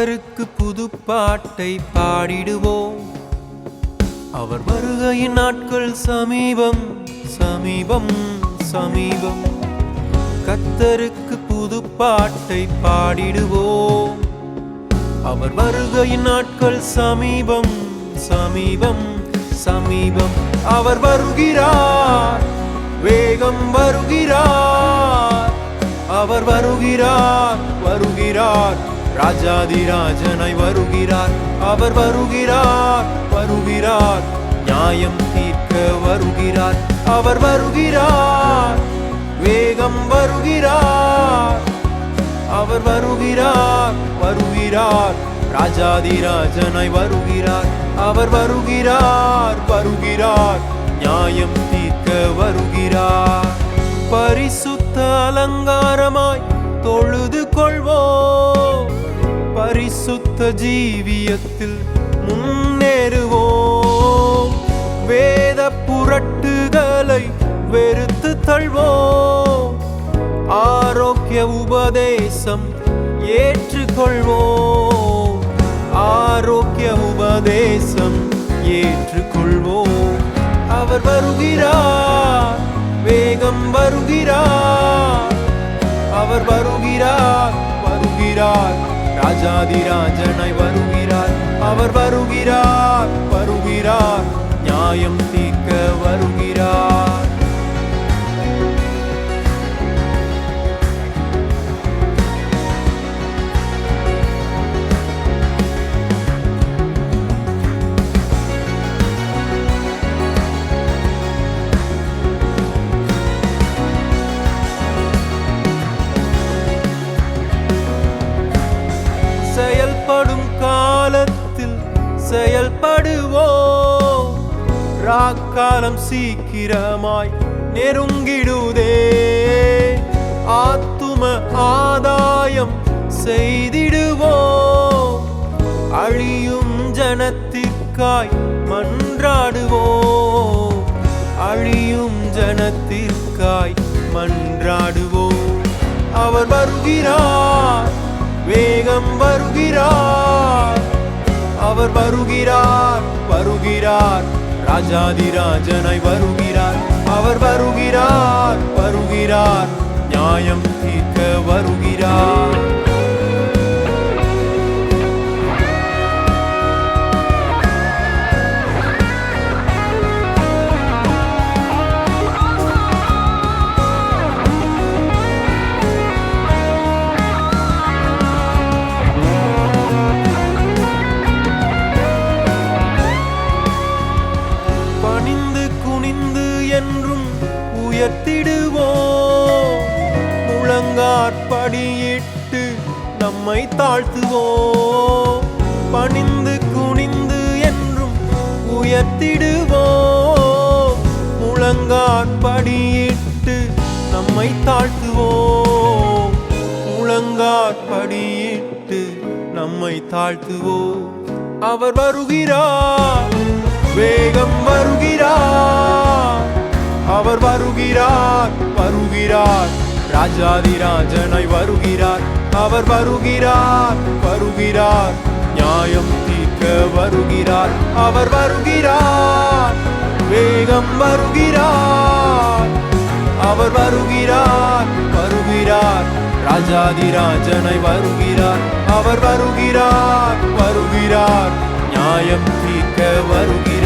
கர்த்தருக்கு புது பாட்டை பாடிடுவோம். அவர் வருகையின் நாட்கள் சமீபம் சமீபம் சமீபம். கத்தருக்கு புது பாட்டை பாடிடுவோம். அவர் வருகையின் நாட்கள் சமீபம் சமீபம் சமீபம். அவர் வருகிறார் வேகம் வருகிறார். அவர் வருகிறார் வருகிறார். ராஜாதிராஜனாய் வருகிறார். அவர் வருகிறார் வருகிறார். நியாயம் தீர்க்க வருகிறார். அவர் வருகிறார் வேகம் வருகிறார். அவர் வருகிறார் வருகிறார். ராஜாதிராஜனாய் வருகிறார். அவர் வருகிறார் வருகிறார். நியாயம் தீர்க்க வருகிறார். பரிசுத்த அலங்காரமாய் தொழுது கொள்வோம். பரிசுத்த ஜீவியத்தில் முன்னேறுவோம். வேத புரட்டுகளை வெறுத்து தள்வோம். ஆரோக்கிய உபதேசம் ஏற்றுக்கொள்வோம். ஆரோக்கிய உபதேசம் ஏற்றுக்கொள்வோம். அவர் வருகிறார் வேகம் வருகிறார். ராஜாதிராஜனாய் வருகிறார். அவர் வருகிறார் வருகிறார். நியாயம் தீர்க்க வருகிறார். விழாக்காலம் சீக்கிரமாய் நெருங்கிடுதே. ஆத்தும ஆதாயம் செய்திடுவோம் அழியும் ஜனத்திற்காய் மன்றாடுவோம் அழியும் ஜனத்திற்காய் மன்றாடுவோம் அவர் வருகிறார் வேகம் வருகிறார். அவர் வருகிறார் வருகிறார். ராஜாதிராஜனாய் வருகிறார். அவர் வருகிறார் வருகிறார். நியாயம் தீர்க்க வருகிறார். உயர்த்திடுவோம் முழங்காற்படியிட்டு நம்மை தாழ்த்துவோம். பணிந்து குனிந்து என்றும் உயர்த்திடுவோம். முழங்காற்படியிட்டு நம்மை தாழ்த்துவோம். முழங்காற்படியிட்டு நம்மை தாழ்த்துவோம். அவர் வருகிறார் வேகம் வருகிறார். வருகிறார். ராஜாதி ராஜாதிராஜனாய் வருகிறார். அவர் வருகிறார். வருகிறார். நியாயம் தீர்க்க வருகிறார். அவர் வருகிறார். வேகம் வருகிறார். அவர் வருகிறார். வருகிறார். ராஜாதி ராஜனை வருகிறார். அவர் வருகிறார். வருகிறார். நியாயம் தீர்க்க வருகிறார்.